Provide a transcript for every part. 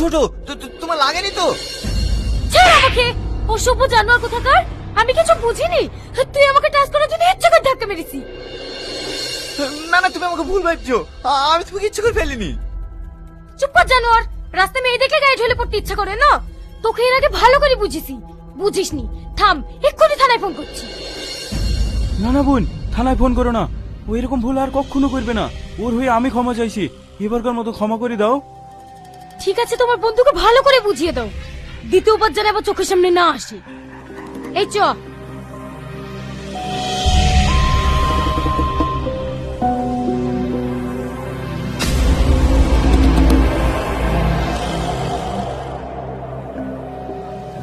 ছোট তোমার লাগেনি তো? ছেড়ে আমাকে! অসভ্য জানোয়ার কোথাকার? আমি কিছু বুঝিনি। তুই আমাকে টাচ করার জন্য ইচ্ছে করে ধাক্কা মেরেছি না না তুমি আমাকে ভুল ভাবছ। আমি তোমাকে ইচ্ছে করে ফেলিনি। চুপ কর জানোয়ার। রাস্তায় মেয়ে দেখলে গায়ে ঢলে পড়তে ইচ্ছা করে না? তোকে এর আগে ভালো করে বুঝেছি। বুঝিসনি। থাম এক্ষুনি থানায় ফোন করছি। না না বোন থানায় ফোন করো না। ও এরকম ভুল আর কখনো করবে না। ওর হয়ে আমি ক্ষমা চাইছি। এবারকার মতো ক্ষমা করে দাও। ঠিক আছে তোমার বন্ধুকে ভালো করে বুঝিয়ে দাও। দ্বিতীয়বার যেন আবার চোখের সামনে না আসে। এই চ।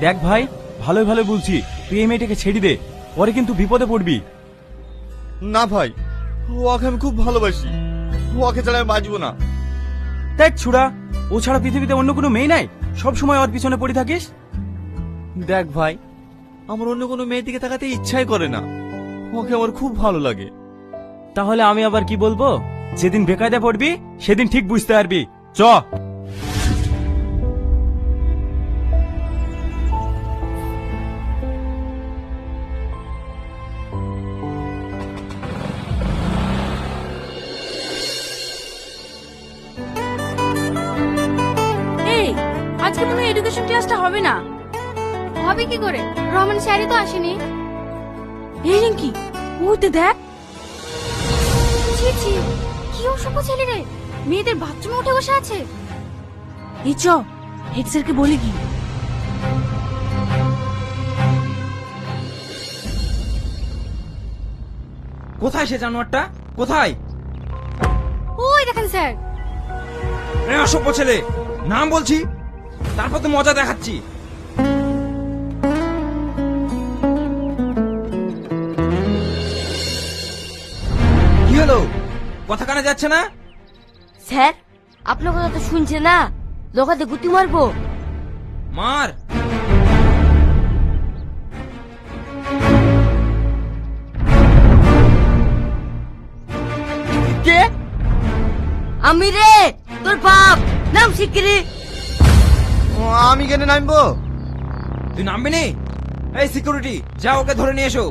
দেখ ভাই ভালোই ভালো বলছি। তুই এই মেয়েটাকে ছেড়ে দে পরে কিন্তু বিপদে পড়বি। না ভাই ওকে আমি খুব ভালোবাসি। ওকে ছাড়া আমি বাঁচবো না। দেখ ছুড়া ও ছাড়া পৃথিবীতে অন্য কোনো মেয়ে নাই? সব সময় ওর পিছনে পড়ে থাকিস? দেখ ভাই আমার অন্য কোনো মেয়ের দিকে তাকাতে ইচ্ছাই করে না। ওকে আমার খুব ভালো লাগে। তাহলে আমি আবার কি বলব? যেদিন বেকায়দা পড়বি সেদিন ঠিক বুঝতে পারবি। চ। আজকে মনে হয় এডুকেশন ক্লাসটা হবে না। হবে কি করে? রহমান স্যারই তো আসেনি। এই রিঙ্কি ওতে দেখ। ছি ছি কি অসভ্য ছেলে রে। মেয়েদের বাথরুমে উঠে বসে আছে। এই চ হেড স্যারকে বলে কি। কোথায় সে জানোয়ারটা? কোথায়? ওই দেখেন স্যার। এ অসভ্য ছেলে নাম বলছি? তারপর তো মজা দেখাচ্ছি। কি হলো? কথা কানে যাচ্ছে না? স্যার আপনার কথা তো শুনছে না। লোকাতে গুতি মারবো। মার। কে? আমি রে তোর বাপ। নাম ও, আমি কেন নামবো? তুই নামবি নি? এই সিকিউরিটি যা ওকে ধরে নিয়ে এসো।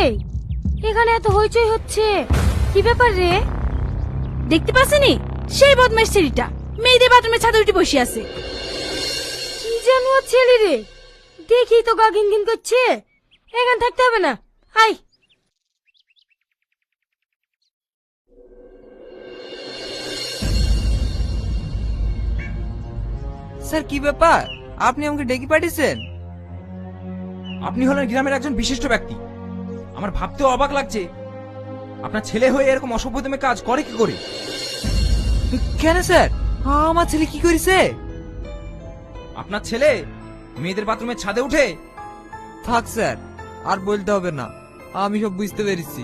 এই এখানে এত হইচই হচ্ছে। কি ব্যাপার রে? দেখতে পাচ্ছেনি? সেই বদমাইশ ছেলেটা। মেয়েদের বাথরুমে ছাদে উঠে বসে আছে। কি জানো ছেলে রে? দেখি তো গা ঘিন ঘিন করছে। এখানে থাকতে হবে না। আই স্যার কি ব্যাপার? আপনি আমাকে ডেকে পাঠিয়েছেন? আপনি হলেন গ্রামের একজন বিশিষ্ট ব্যক্তি। আমার ভাবতেও অবাক লাগছে। আপনার ছেলে হয়ে এরকম অসভ্যতমে কাজ করে কি করে? কেন স্যার? আমার ছেলে কি করেছে? আপনার ছেলে মেয়েদের বাথরুমে ছাদে উঠে? থাক স্যার আর বলতে হবে না। আমি সব বুঝতে পেরেছি।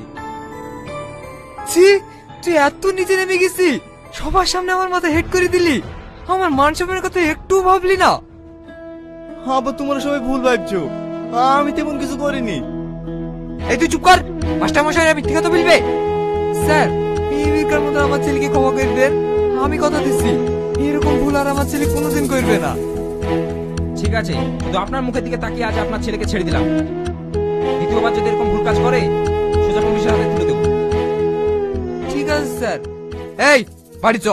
ছি তুই এত নিচে নেমে গেছি সবার সামনে আমার মাথা হেড করে দিলি। আমার মান সম্মানের কথা একটু ভাবলি না। আবার তোমরা সবাই ভুল ভাবছ। আমি তেমন কিছু করিনি। এই তুই চুপ কর। মাস্টার মশাই মিথ্যে কথা বলবে? স্যার এই বিকার মতো আমার ছেলেকে ক্ষমা করবেন আমি কথা দিচ্ছি। এরকম ভুল আর আমার ছেলে কোনোদিন করবে না। ঠিক আছে কিন্তু আপনার মুখের দিকে তাকিয়ে আজ আপনার ছেলেকে ছেড়ে দিলাম। দ্বিতীয়বার যদি এরকম ভুল কাজ করে সোজা পুলিশের হাতে তুলে দেবো। ঠিক আছে স্যার। এই বাড়ি চ।